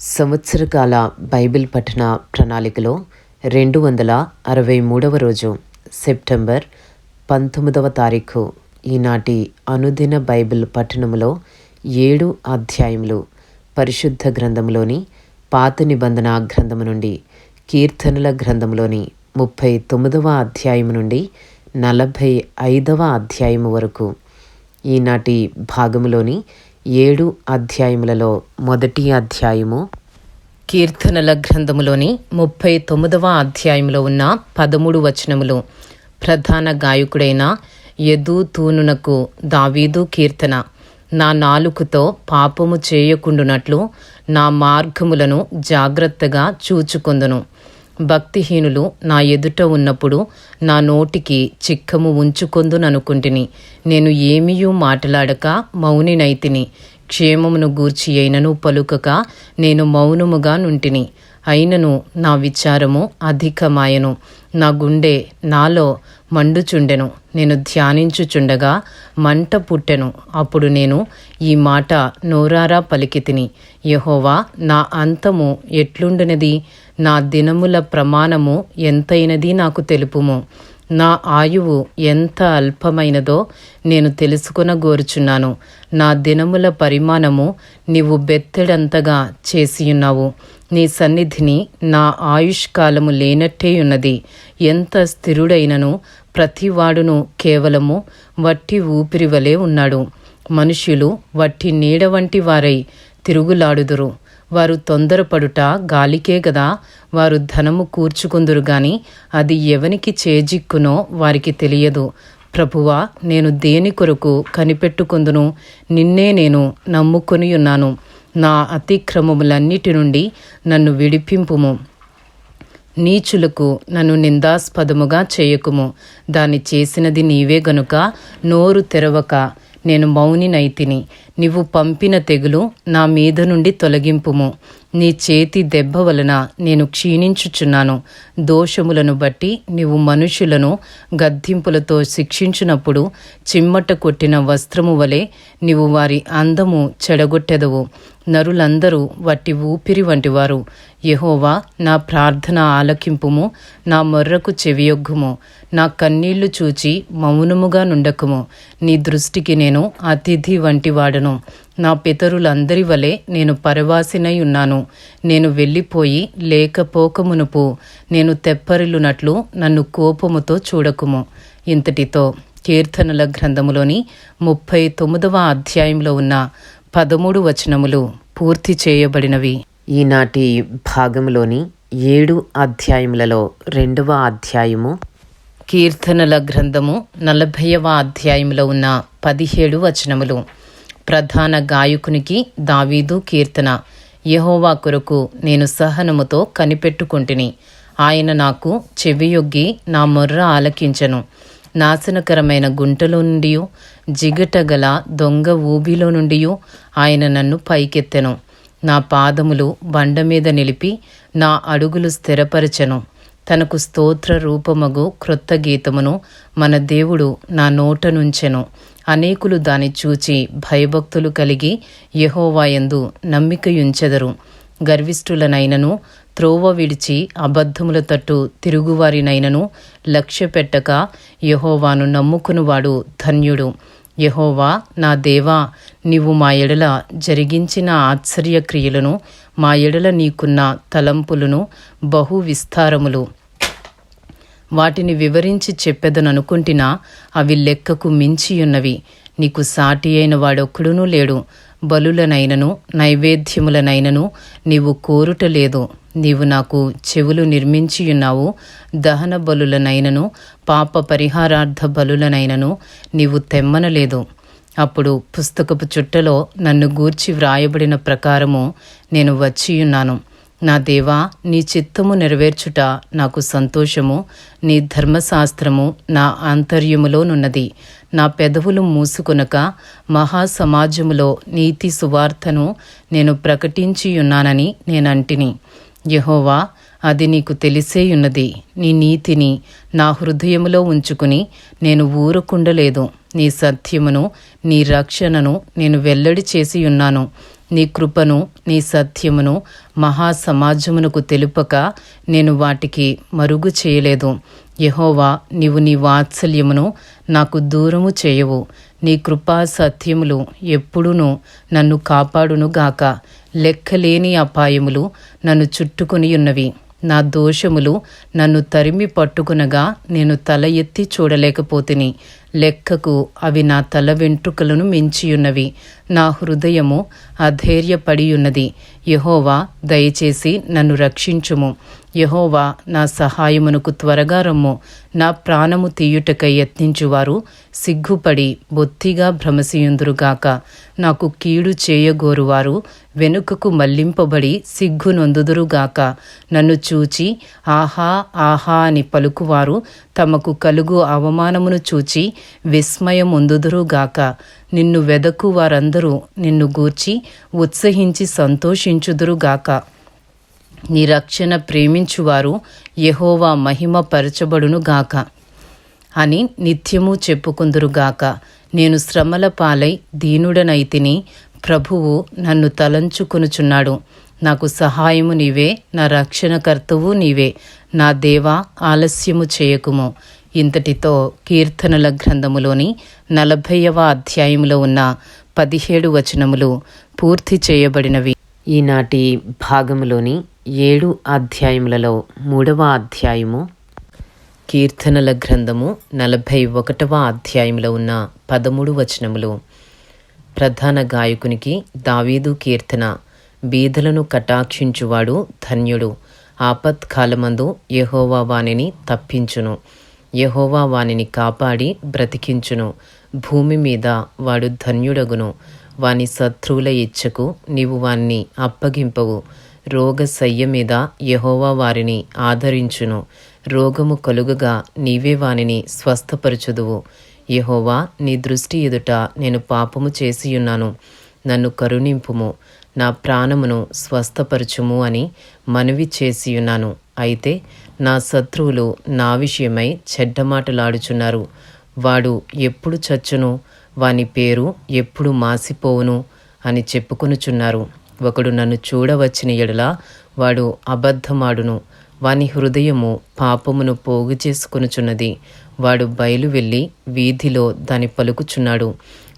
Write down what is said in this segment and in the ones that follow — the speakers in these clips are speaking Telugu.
సంవత్సరకాల బైబిల్ పఠన ప్రణాళికలో రెండు వందల అరవై మూడవ రోజు సెప్టెంబర్ పంతొమ్మిదవ తారీఖు ఈనాటి అనుదిన బైబిల్ పఠనములో ఏడు అధ్యాయములు పరిశుద్ధ గ్రంథంలోని పాత నిబంధన గ్రంథము నుండి కీర్తనల గ్రంథంలోని ముప్పై తొమ్మిదవ అధ్యాయము నుండి నలభై ఐదవ అధ్యాయము వరకు ఈనాటి భాగములోని ఏడు అధ్యాయములలో మొదటి అధ్యాయము. కీర్తనల గ్రంథములోని ముప్పై తొమ్మిదవ అధ్యాయంలో ఉన్న పదమూడు వచనములు. ప్రధాన గాయకుడైన యదు తూనునకు దావీదు కీర్తన నా నాలుకతో పాపము చేయకుండునట్లు నా మార్గములను జాగ్రత్తగా చూచుకొందును. భక్తిహీనులు నా ఎదుట ఉన్నప్పుడు నా నోటికి చిక్కము ఉంచుకొందుననుకుంటుని. నేను ఏమీయూ మాట్లాడక మౌనినైతిని. క్షేమమును గూర్చి అయినను పలుకక నేను మౌనముగా నుంటిని. అయినను నా విచారము అధికమాయను. నా గుండె నాలో మండుచుండెను. నేను ధ్యానించుచుండగా మంట పుట్టెను. అప్పుడు నేను ఈ మాట నోరారా పలికితిని. యహోవా నా అంతము ఎట్లుండినది? నా దినముల ప్రమాణము ఎంతైనది నాకు తెలుపుము. నా ఆయువు ఎంత అల్పమైనదో నేను తెలుసుకొనగోరుచున్నాను. నా దినముల పరిమాణము నీవు బెత్తెడంతగా చేసియున్నావు. నీ సన్నిధిని నా ఆయుష్కాలము లేనట్టే ఉన్నది ఎంత స్థిరుడైనను ప్రతివాడును కేవలము వట్టి ఊపిరి వలె ఉన్నాడు. మనుష్యులు వట్టి నీడ వంటి వారై తిరుగులాడుదురు. వారు తొందరపడుట గాలికే గదా వారు ధనము కూర్చుకుందురు గాని అది ఎవనికి చేజిక్కునో వారికి తెలియదు. ప్రభువా నేను దేని కొరకు కనిపెట్టుకుందును? నిన్నే నేను నమ్ముకొని ఉన్నాను నా అతిక్రమములన్నిటి నుండి నన్ను విడిపింపుము. నీచులకు నన్ను నిందాస్పదముగా చేయకుము. దాన్ని చేసినది నీవే గనుక నోరు తెరవక నేను మౌనినైతిని నీవు పంపిన తెగులు నా మీద నుండి తొలగింపుము. నీ చేతి దెబ్బ వలన నేను క్షీణించుచున్నాను. దోషములను బట్టి నీవు మనుషులను గద్దింపులతో శిక్షించినప్పుడు చిమ్మట కొట్టిన వస్త్రము వలె నీవు వారి అందము చెడగొట్టెదవు. నరులందరూ వట్టి ఊపిరి వంటివారు. యహోవా నా ప్రార్థన ఆలకింపుము నా మొర్రకు చెవియొగ్గుము నా కన్నీళ్ళు చూచి మౌనముగా నుండకుము. నీ దృష్టికి నేను అతిథి వంటి వాడను నా పితరులందరి వలె నేను పరవాసినై ఉన్నాను. నేను వెళ్ళిపోయి లేకపోకమునుపు నేను తెప్పరిల్లునట్లు నన్ను కోపముతో చూడకుము. ఇంతటితో కీర్తనల గ్రంథములోని ముప్పై తొమ్మిదవ అధ్యాయంలో ఉన్న పదమూడు వచనములు పూర్తి చేయబడినవి. ఈనాటి భాగంలోని ఏడు అధ్యాయములలో రెండవ అధ్యాయము. కీర్తనల గ్రంథము నలభైవ అధ్యాయంలో ఉన్న పదిహేడు వచనములు. ప్రధాన గాయకునికి దావీదు కీర్తన. యహోవా కొరకు నేను సహనముతో కనిపెట్టుకుంటుని. ఆయన నాకు చెవియొగ్గి నా మొర్ర ఆలకించను. నాశనకరమైన గుంటలో నుండి జిగటగల దొంగ ఊబిలో నుండి ఆయన నన్ను పైకెత్తెను. నా పాదములు బండ మీద నిలిపి నా అడుగులు స్థిరపరచెను. తనకు స్తోత్ర రూపమగు క్రొత్త గీతమును మన దేవుడు నా నోట నుంచెను. అనేకులు దాని చూచి భయభక్తులు కలిగి యహోవాయందు నమ్మికయుంచెదరు. గర్విష్ఠులనైనను త్రోవ విడిచి అబద్ధముల తట్టు తిరుగువారినైనను లక్ష్యపెట్టక యహోవాను నమ్ముకునివాడు ధన్యుడు. యహోవా నా దేవా నీవు మా ఎడల జరిగించిన ఆశ్చర్యక్రియలను మా ఎడల నీకున్న తలంపులను బహు విస్తారములు వాటిని వివరించి చెప్పెదననుకుంటున్నా అవి లెక్కకు మించియున్నవి. నీకు సాటి అయిన వాడొక్కడునూ లేడు. బలులనైనను నైవేద్యములనైనను నీవు కోరుట లేదు నీవు నాకు చెవులు నిర్మించియున్నావు. దహన బలులనైనను పాప పరిహారార్థ బలులనైనను నీవు తెమ్మనలేదు. అప్పుడు పుస్తకపు చుట్టలో నన్ను గూర్చి వ్రాయబడిన ప్రకారము నేను వచ్చియున్నాను. నా దేవా నీ చిత్తము నెరవేర్చుట నాకు సంతోషము నీ ధర్మశాస్త్రము నా ఆంతర్యములోనున్నది. నా పెదవులు మూసుకొనక మహాసమాజములో నీతి సువార్తను నేను ప్రకటించియున్నానని నేనంటిని. యహోవా అది నీకు తెలిసేయున్నది. నీ నీతిని నా హృదయములో ఉంచుకుని నేను ఊరకుండలేదు. నీ సత్యమును నీ రక్షణను నేను వెల్లడి చేసియున్నాను. నీ కృపను నీ సత్యమును మహాసమాజమునకు తెలుపక నేను వాటికి మరుగు చేయలేదు. యహోవా నీవు నీ వాత్సల్యమును నాకు దూరము చేయవు. నీ కృపా సత్యములు ఎప్పుడునూ నన్ను కాపాడును గాక లెక్కలేని అపాయములు నన్ను చుట్టుకొని ఉన్నవి నా దోషములు నన్ను తరిమి పట్టుకునగా నేను తల ఎత్తి చూడలేకపోతిని. లెక్కకు అవి నా తల వెంట్రుకలను మించియున్నవి. నా హృదయము అధైర్యపడియున్నది. యహోవా దయచేసి నన్ను రక్షించుము. యహోవా నా సహాయమునకు త్వరగా రమ్ము. నా ప్రాణము తీయుటకై యత్నించువారు సిగ్గుపడి బొత్తిగా భ్రమసియుందురుగాక నాకు కీడు చేయగోరువారు వెనుకకు మళ్ళింపబడి సిగ్గు నొందుదురుగాక. నన్ను చూచి ఆహా ఆహా అని పలుకువారు తమకు కలుగు అవమానమును చూచి విస్మయముందుదురుగాక. నిన్ను వెదకు వారందరూ నిన్ను గూర్చి ఉత్సహించి సంతోషించుదురుగాక. నీ రక్షణ ప్రేమించువారు యహోవా మహిమ పరచబడునుగాక అని నిత్యము చెప్పుకుందురుగాక. నేను శ్రమల పాలై దీనుడనైతిని ప్రభువు నన్ను తలంచుకొనుచున్నాడు. నాకు సహాయము నీవే నా రక్షణకర్తవు నీవే. నా దేవా ఆలస్యము చేయకుము. ఇంతటితో కీర్తనల గ్రంథములోని నలభైవ అధ్యాయములో ఉన్న పదిహేడు వచనములు పూర్తి చేయబడినవి. ఈనాటి భాగములోని ఏడు అధ్యాయములలో మూడవ అధ్యాయము కీర్తనల గ్రంథము నలభై ఒకటవ అధ్యాయంలో ఉన్న పదమూడు వచనములు. ప్రధాన గాయకునికి దావీదు కీర్తన. బీదలను కటాక్షించువాడు ధన్యుడు. ఆపత్కాలమందు యహోవా వానిని తప్పించును. యహోవా వానిని కాపాడి బ్రతికించును. భూమి మీద వాడు ధన్యుడగును. వాని శత్రువుల ఇచ్చకు నీవు వాణ్ణి అప్పగింపవు. రోగశయ్య మీద యహోవా వారిని ఆదరించును. రోగము కలుగగా నీవే వానిని స్వస్థపరచుదువు. యహోవా నీ దృష్టి ఎదుట నేను పాపము చేసియున్నాను. నన్ను కరుణింపుము. నా ప్రాణమును స్వస్థపరచుము అని మనవి చేసియున్నాను. అయితే నా శత్రువులు నా విషయమై చెడ్డమాటలాడుచున్నారు వాడు ఎప్పుడు చచ్చును? వాని పేరు ఎప్పుడు మాసిపోవును? అని చెప్పుకొనుచున్నారు. ఒకడు నన్ను చూడవచ్చిన ఎడల వాడు అబద్ధమాడును. వాని హృదయము పాపమును పోగు చేసుకొనుచున్నది వాడు బయలు వెళ్ళి వీధిలో దాని పలుకుచున్నాడు.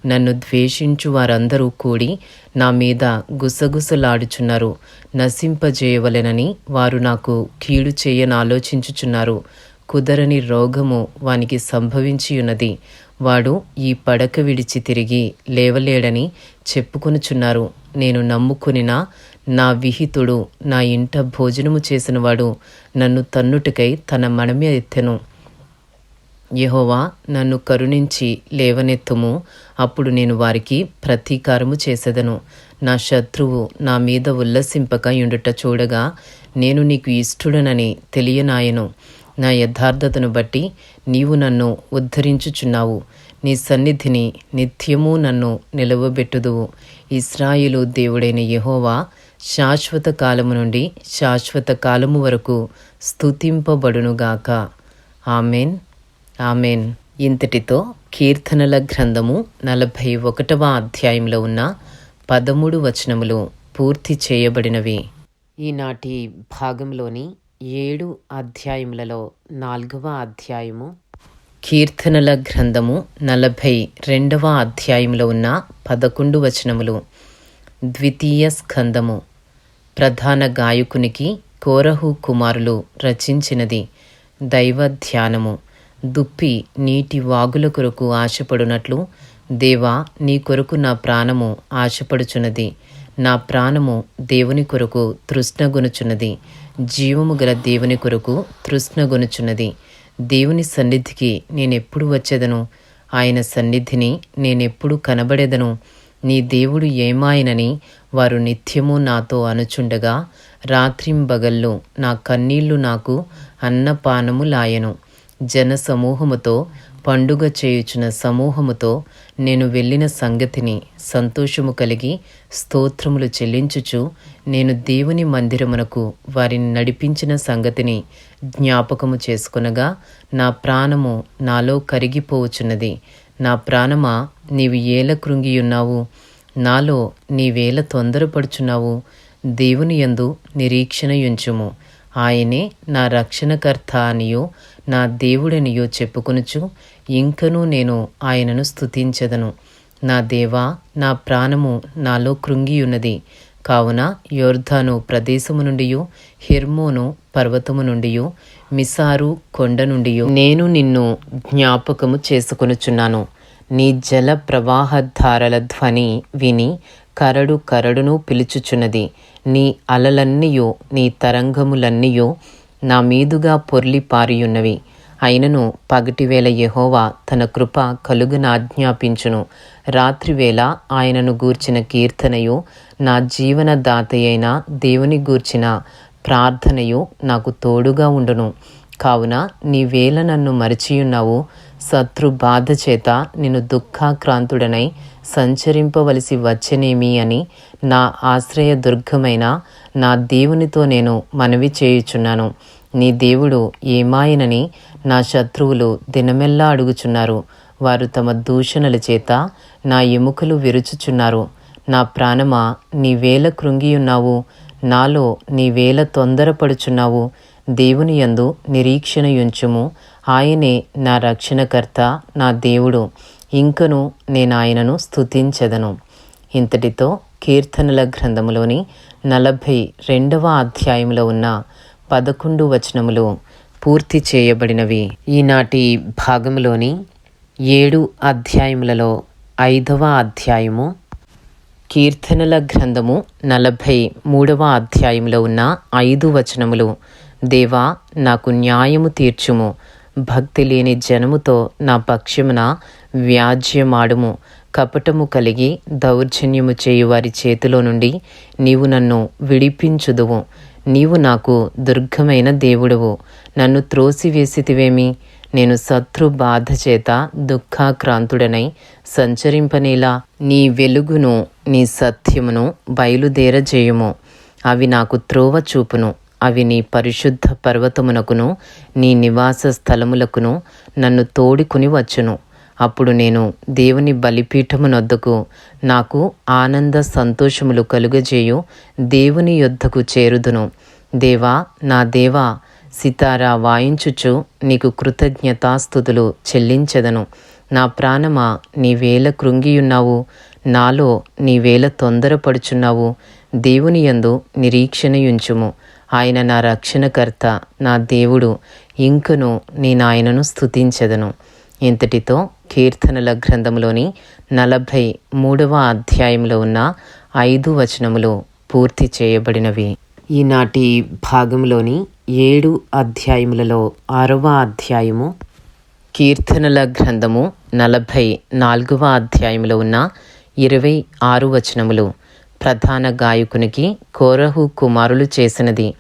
నన్ను ద్వేషించు వారందరూ కూడి నా మీద గుసగుసలాడుచున్నారు. నశింపజేయవలెనని వారు నాకు కీడు చేయని ఆలోచించుచున్నారు. కుదరని రోగము వానికి సంభవించియున్నది. వాడు ఈ పడక విడిచి తిరిగి లేవలేడని చెప్పుకొనుచున్నారు. నేను నమ్ముకునిన నా విహితుడు నా ఇంట భోజనము చేసినవాడు నన్ను తన్నుటికై తన మడమ ఎత్తెను. యహోవా నన్ను కరుణించి లేవనెత్తుము. అప్పుడు నేను వారికి ప్రతీకారము చేసేదను. నా శత్రువు నా మీద ఉల్లసింపక యుండుట చూడగా నేను నీకు ఇష్టుడనని తెలియనాయను. నా యథార్థతను బట్టి నీవు నన్ను ఉద్ధరించుచున్నావు. నీ సన్నిధిని నిత్యము నన్ను నిలవబెట్టుదువు. ఇస్రాయిలు దేవుడైన యహోవా శాశ్వత కాలము నుండి శాశ్వత కాలము వరకు స్థుతింపబడునుగాక ఆమెన్. ఆమెన్. ఇంతటితో కీర్తనల గ్రంథము నలభై ఒకటవ అధ్యాయంలో ఉన్న పదమూడు వచనములు పూర్తి చేయబడినవి. ఈనాటి భాగంలోని ఏడు అధ్యాయములలో నాలుగవ అధ్యాయము కీర్తనల గ్రంథము నలభై రెండవ అధ్యాయంలో ఉన్న పదకొండు వచనములు. ద్వితీయ స్కందము. ప్రధాన గాయకునికి కోరహు కుమారులు రచించినది దైవ ధ్యానము దుప్పి నీటి వాగుల కొరకు ఆశపడునట్లు దేవా నీ కొరకు నా ప్రాణము ఆశపడుచున్నది. నా ప్రాణము దేవుని కొరకు తృష్ణగొనుచున్నది. జీవము గల దేవుని కొరకు తృష్ణగొనుచున్నది. దేవుని సన్నిధికి నేనెప్పుడు వచ్చేదను? ఆయన సన్నిధిని నేనెప్పుడు కనబడేదను? నీ దేవుడు ఏమాయనని వారు నిత్యము నాతో అనుచుండగా రాత్రింబగళ్ళు నా కన్నీళ్ళు నాకు అన్నపానము లాయను. జన సమూహముతో పండుగ చేయుచున్న సమూహముతో నేను వెళ్ళిన సంగతిని సంతోషము కలిగి స్తోత్రములు చెల్లించుచు నేను దేవుని మందిరమునకు వారిని నడిపించిన సంగతిని జ్ఞాపకము చేసుకునగా నా ప్రాణము నాలో కరిగిపోవచున్నది నా ప్రాణమా నీవు ఏల కృంగియున్నావు? నాలో నీవేల తొందరపడుచున్నావు? దేవుని యందు నిరీక్షణ ఉంచుము ఆయనే నా రక్షణకర్త అనియో. నా దేవుడనియో చెప్పుకొనుచు ఇంకనూ నేను ఆయనను స్థుతించదను నా దేవా నా ప్రాణము నాలో కృంగియున్నది. కావున యోర్ధాను ప్రదేశము నుండి హిర్మోను పర్వతము నుండి మిసారు కొండ నుండి నేను నిన్ను జ్ఞాపకము చేసుకొనుచున్నాను. నీ జల ప్రవాహధారల ధ్వని విని కరడు కరడును పిలుచుచున్నది. నీ అలలన్నీయో నీ తరంగములన్నీయో నా మీదుగా పొర్లి పారియున్నవి. అయినను పగటివేళ యహోవా తన కృప కలుగునాజ్ఞాపించును రాత్రివేళ ఆయనను గూర్చిన కీర్తనయు నా జీవనదాతయైన దేవుని గూర్చిన ప్రార్థనయు నాకు తోడుగా ఉండును. కావున నీవేళ నన్ను మరిచియున్నావు. శత్రు బాధ చేత నేను దుఃఖాక్రాంతుడనై సంచరింపవలసి వచ్చనేమి అని నా ఆశ్రయ దుర్గమైన నా దేవునితో నేను మనవి చేయుచున్నాను. నీ దేవుడు ఏమాయనని నా శత్రువులు దినమెల్లా అడుగుచున్నారు. వారు తమ దూషణల చేత నా ఎముకలు విరుచుచున్నారు. నా ప్రాణమా నీవేల కృంగియున్నావు. నాలో నీవేల తొందరపడుచున్నావు. దేవుని యందు నిరీక్షణ ఉంచుము ఆయనే నా రక్షణకర్త నా దేవుడు. ఇంకను నేను ఆయనను స్థుతించదను ఇంతటితో కీర్తనల గ్రంథములోని నలభై రెండవ అధ్యాయంలో ఉన్న పదకొండు వచనములు పూర్తి చేయబడినవి. ఈనాటి భాగంలోని ఏడు అధ్యాయములలో ఐదవ అధ్యాయము కీర్తనల గ్రంథము నలభై మూడవ అధ్యాయంలో ఉన్న ఐదు వచనములు. దేవా నాకు న్యాయము తీర్చుము. భక్తి లేని జనముతో నా పక్షమున వ్యాజ్యమాడుము. కపటము కలిగి దౌర్జన్యము చేయు వారి చేతిలో నుండి నీవు నన్ను విడిపించుదువు. నీవు నాకు దుర్గమైన దేవుడువు. నన్ను త్రోసివేసితివేమి? నేను శత్రు బాధ చేత దుఃఖాక్రాంతుడనై సంచరింపనేలా నీ వెలుగును నీ సత్యమును బయలుదేరజేయుము. అవి నాకు త్రోవ చూపును. అవి నీ పరిశుద్ధ పర్వతమునకును నీ నివాస స్థలములకును నన్ను తోడుకుని వచ్చును. అప్పుడు నేను దేవుని బలిపీఠమునొద్దకు నాకు ఆనంద సంతోషములు కలుగజేయు దేవుని యొద్దకు చేరుదును. దేవా నా దేవా సితారా వాయించుచు నీకు కృతజ్ఞతాస్థుతులు చెల్లించెదను. నా ప్రాణమా నీవేల కృంగియున్నావు. నాలో నీవేల తొందరపడుచున్నావు. దేవుని యందు నిరీక్షణయుంచుము. ఆయన నా రక్షణకర్త నా దేవుడు. ఇంకను నేను ఆయనను స్తుతించెదను. ఇంతటితో కీర్తనల గ్రంథంలోని నలభై మూడవ అధ్యాయంలో ఉన్న ఐదు వచనములు పూర్తి చేయబడినవి. ఈనాటి భాగంలోని ఏడు అధ్యాయములలో ఆరవ అధ్యాయము కీర్తనల గ్రంథము నలభై నాలుగవ అధ్యాయంలో ఉన్న ఇరవై ఆరు వచనములు. ప్రధాన గాయకునికి కోరహు కుమారులు చేసినది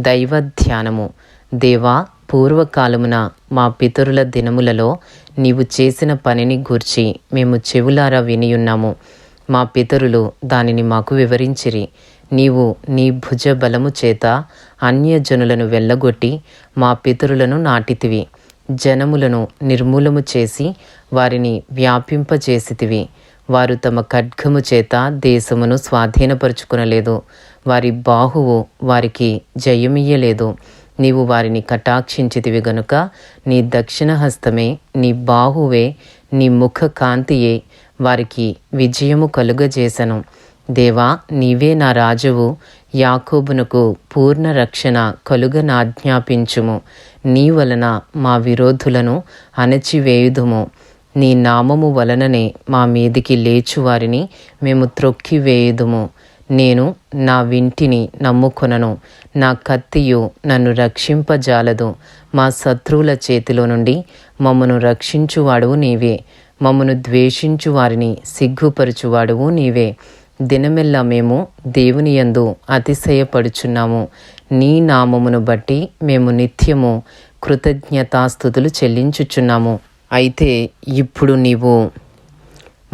దైవ ధ్యానము. దేవా పూర్వకాలమున మా పితరుల దినములలో నీవు చేసిన పనిని గూర్చి మేము చెవులారా వినియున్నాము. మా పితరులు దానిని మాకు వివరించిరి. నీవు నీ భుజ బలము చేత అన్యజనులను వెళ్ళగొట్టి మా పితరులను నాటితివి. జనములను నిర్మూలము చేసి వారిని వ్యాపింపజేసితివి. వారు తమ ఖడ్గము చేత దేశమును స్వాధీనపరుచుకునలేదు. వారి బాహువు వారికి జయమియ్యలేదు. నీవు వారిని కటాక్షించితివి గనుక నీ దక్షిణ హస్తమే నీ బాహువే నీ ముఖ కాంతియే వారికి విజయము కలుగజేశను దేవా నీవే నా రాజువు యాకోబునకు పూర్ణ రక్షణ కలుగనాజ్ఞాపించుము. నీ వలన మా విరోధులను అణచివేయుదుము. నీ నామము వలననే మా మీదికి లేచువారిని మేము త్రొక్కివేయుదుము. నేను నా వింటిని నమ్ముకొనను. నా కత్తియు నన్ను రక్షింపజాలదు. మా శత్రువుల చేతిలో నుండి మమ్మను రక్షించువాడువు నీవే. మమ్మను ద్వేషించు వారిని సిగ్గుపరచువాడువు నీవే. దినమెల్లా మేము దేవుని యందు అతిశయపడుచున్నాము. నీ నామమును బట్టి మేము నిత్యము కృతజ్ఞతాస్థుతులు చెల్లించుచున్నాము. అయితే ఇప్పుడు నీవు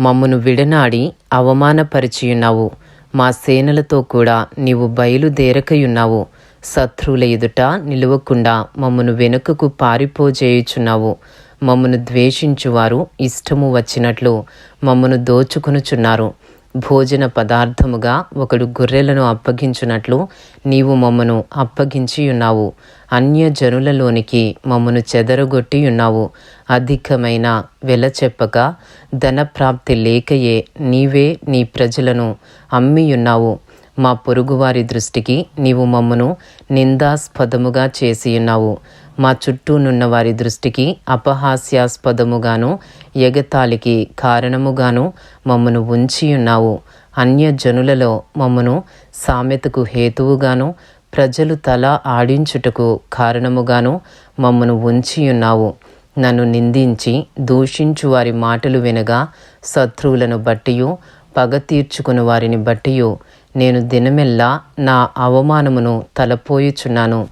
మమ్మను విడనాడి అవమానపరిచియున్నావు. మా సేనలతో కూడా నీవు బయలుదేరకయున్నావు. శత్రువుల ఎదుట నిలువకుండా మమ్మను వెనుకకు పారిపోజేయుచున్నావు. మమ్మను ద్వేషించువారు ఇష్టము వచ్చినట్లు మమ్మను దోచుకొనుచున్నారు. భోజన పదార్థముగా ఒకడు గొర్రెలను అప్పగించునట్లు నీవు మమ్మను అప్పగించి ఉన్నావు. అన్య జనులలోనికి మమ్మను చెదరగొట్టి ఉన్నావు. అధికమైన వెల చెప్పక ధనప్రాప్తి లేకయే నీవే నీ ప్రజలను అమ్మియున్నావు మా పొరుగువారి దృష్టికి నీవు మమ్మను నిందాస్పదముగా చేసి ఉన్నావు. మా చుట్టూనున్న వారి దృష్టికి అపహాస్యాస్పదముగాను ఎగతాళికి కారణముగాను మమ్మను ఉంచియున్నావు. అన్యజనులలో అన్య జనులలో మమ్మను సామెతకు హేతువుగాను ప్రజలు తల ఆడించుటకు కారణముగాను మమ్మను ఉంచియున్నావు. నన్ను నిందించి దూషించు వారి మాటలు వినగా శత్రువులను బట్టియు పగ తీర్చుకుని వారిని బట్టియు. నేను దినమెల్లా నా అవమానమును తలపోయుచున్నాను.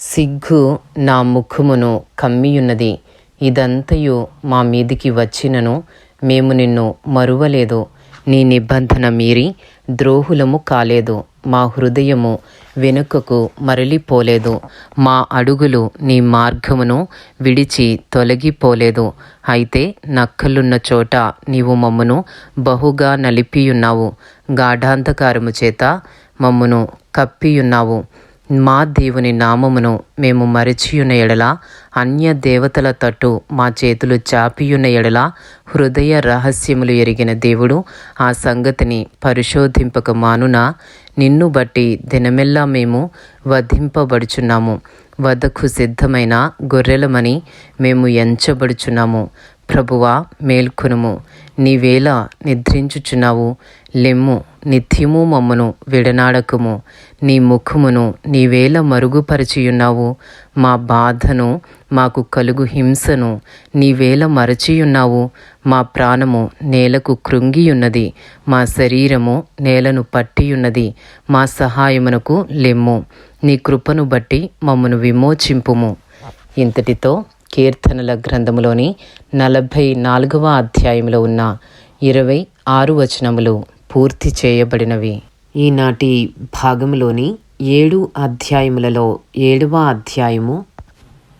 సిగ్గు నా ముఖమును కమ్మియున్నది. ఇదంతయు మా మీదికి వచ్చినను మేము నిన్ను మరువలేదు. నీ నిబంధన మీరి ద్రోహులము కాలేదు. మా హృదయము వెనుకకు మరలిపోలేదు. మా అడుగులు నీ మార్గమును విడిచి తొలగిపోలేదు. అయితే నక్కలున్న చోట నీవు మమ్మను బహుగా నలిపియున్నావు. గాఢాంధకారము చేత మమ్మను కప్పియున్నావు. మా దేవుని నామమును మేము మరిచియున్న ఎడల అన్య దేవతల తట్టు మా చేతులు చాపియున్న ఎడల హృదయ రహస్యములు ఎరిగిన దేవుడు ఆ సంగతిని పరిశోధింపక మానున నిన్ను బట్టి దినమెల్లా మేము వధింపబడుచున్నాము. వధకు సిద్ధమైన గొర్రెలమని మేము ఎంచబడుచున్నాము. ప్రభువా మేల్కొనుము. నీవేళ నిద్రించుచున్నావు లెమ్ము నిత్యము మమ్మను విడనాడకము. నీ ముఖమును నీవేళ మరుగుపరిచియున్నావు. మా బాధను మాకు కలుగు హింసను నీవేళ మరచియున్నావు. మా ప్రాణము నేలకు కృంగియున్నది మా శరీరము నేలను పట్టియున్నది మా సహాయమునకు లెమ్ము. నీ కృపను బట్టి మమ్మను విమోచింపుము. ఇంతటితో కీర్తనల గ్రంథములోని నలభై నాలుగవ అధ్యాయంలో ఉన్న ఇరవై ఆరు వచనములు పూర్తి చేయబడినవి. ఈనాటి భాగంలోని ఏడు అధ్యాయములలో ఏడవ అధ్యాయము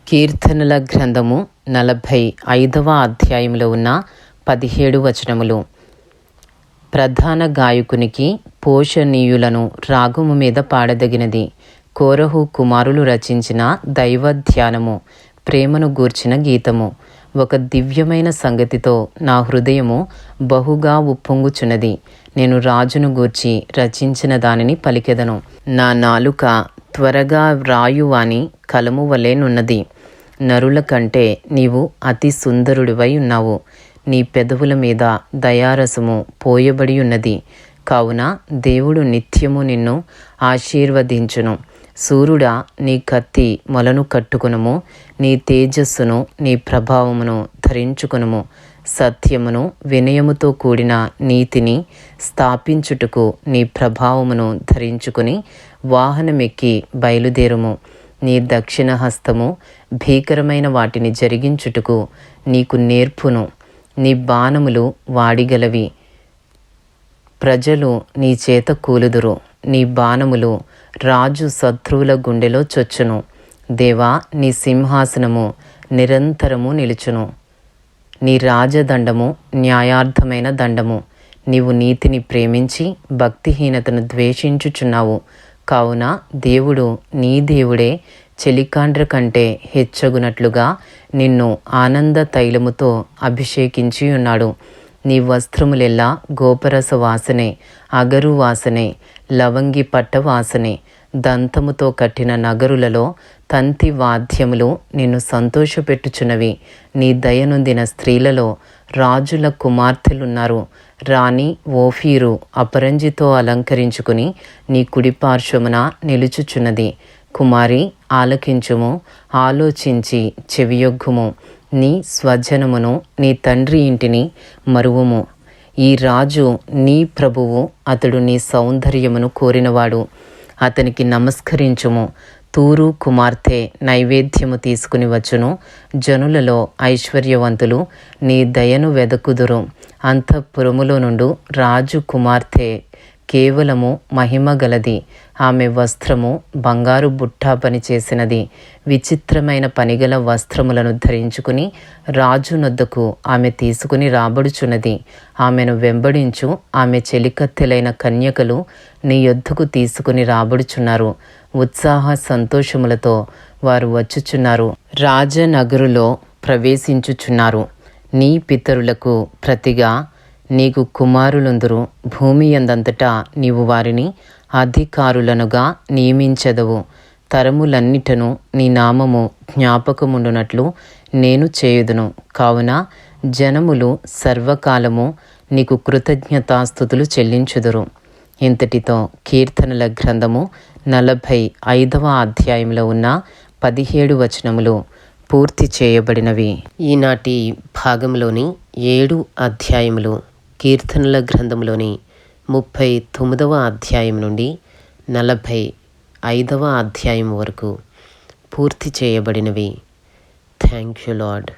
కీర్తనల గ్రంథము నలభై ఐదవ అధ్యాయంలో ఉన్న పదిహేడు వచనములు. ప్రధాన గాయకునికి పోషణీయులను రాగము మీద పాడదగినది. కోరహు కుమారులు రచించిన దైవ ధ్యానము ప్రేమను గూర్చిన గీతము. ఒక దివ్యమైన సంగతితో నా హృదయము బహుగా ఉప్పొంగుచున్నది. నేను రాజును గూర్చి రచించిన దానిని పలికెదను. నా నాలుక త్వరగా వ్రాయువాని కలము వలెనున్నది నరుల కంటే నీవు అతి సుందరుడివై ఉన్నావు. నీ పెదవుల మీద దయారసము పోయబడి ఉన్నది కావున దేవుడు నిత్యము నిన్ను ఆశీర్వదించును. సూర్యుడా నీ కత్తి మొలను కట్టుకునుము నీ తేజస్సును నీ ప్రభావమును ధరించుకునుము. సత్యమును వినయముతో కూడిన నీతిని స్థాపించుటకు నీ ప్రభావమును ధరించుకుని వాహనమెక్కి బయలుదేరుము. నీ దక్షిణ హస్తము భీకరమైన వాటిని జరిగించుటకు నీకు నేర్పును. నీ బాణములు వాడిగలవి. ప్రజలు నీ చేత కూలుదురు. నీ బాణములు రాజు శత్రువుల గుండెలో చొచ్చును. దేవా నీ సింహాసనము నిరంతరము నిలుచును. నీ రాజదండము న్యాయార్థమైన దండము. నీవు నీతిని ప్రేమించి భక్తిహీనతను ద్వేషించుచున్నావు. కావున దేవుడు నీ దేవుడే చెలికాండ్ర కంటే హెచ్చగునట్లుగా నిన్ను ఆనంద తైలముతో అభిషేకించి ఉన్నాడు నీ వస్త్రములెల్లా గోపరస వాసనే అగరు వాసనే లవంగి పట్ట వాసనే దంతముతో కట్టిన నగరులలో తంతి వాద్యములు నిన్ను సంతోషపెట్టుచున్నవి. నీ దయనొందిన స్త్రీలలో రాజుల కుమార్తెలున్నారు. రాణి ఓఫీరు అపరంజితో అలంకరించుకుని నీ కుడిపార్శ్వమున నిలుచుచున్నది. కుమారి ఆలకించుము ఆలోచించి చెవియొగ్గుము. నీ స్వజనమును నీ తండ్రి ఇంటిని మరువుము. ఈ రాజు నీ ప్రభువు అతడు నీ సౌందర్యమును కోరినవాడు. అతనికి నమస్కరించుము. తూరు కుమార్తె నైవేద్యము తీసుకుని వచ్చును. జనులలో ఐశ్వర్యవంతులు నీ దయను వెదకుదురు. అంతఃపురములో నుండు రాజు కుమార్తె కేవలము మహిమ గలది. ఆమె వస్త్రము బంగారు బుట్టా పని చేసినది. విచిత్రమైన పనిగల వస్త్రములను ధరించుకుని రాజు నొద్దకు ఆమె తీసుకుని రాబడుచున్నది. ఆమెను వెంబడించు ఆమె చెలికత్తెలైన కన్యకలు నీ యొద్దకు తీసుకుని రాబడుచున్నారు. ఉత్సాహ సంతోషములతో వారు వచ్చుచున్నారు. రాజనగరులో ప్రవేశించుచున్నారు. నీ పితరులకు ప్రతిగా నీకు కుమారులందరూ భూమి ఎందంతటా నీవు వారిని అధికారులనుగా నియమించదవు. తరములన్నిటను నీ నామము జ్ఞాపకముండునట్లు నేను చేయుదును. కావున జనములు సర్వకాలము నీకు కృతజ్ఞతాస్థుతులు చెల్లించుదురు. ఇంతటితో కీర్తనల గ్రంథము నలభై ఐదవ అధ్యాయంలో ఉన్న పదిహేడు వచనములు పూర్తి చేయబడినవి. ఈనాటి భాగంలోని ఏడు అధ్యాయములు కీర్తనల గ్రంథంలోని ముప్పై తొమ్మిదవ అధ్యాయం నుండి నలభై ఐదవ అధ్యాయం వరకు పూర్తి చేయబడినవి. Thank you lord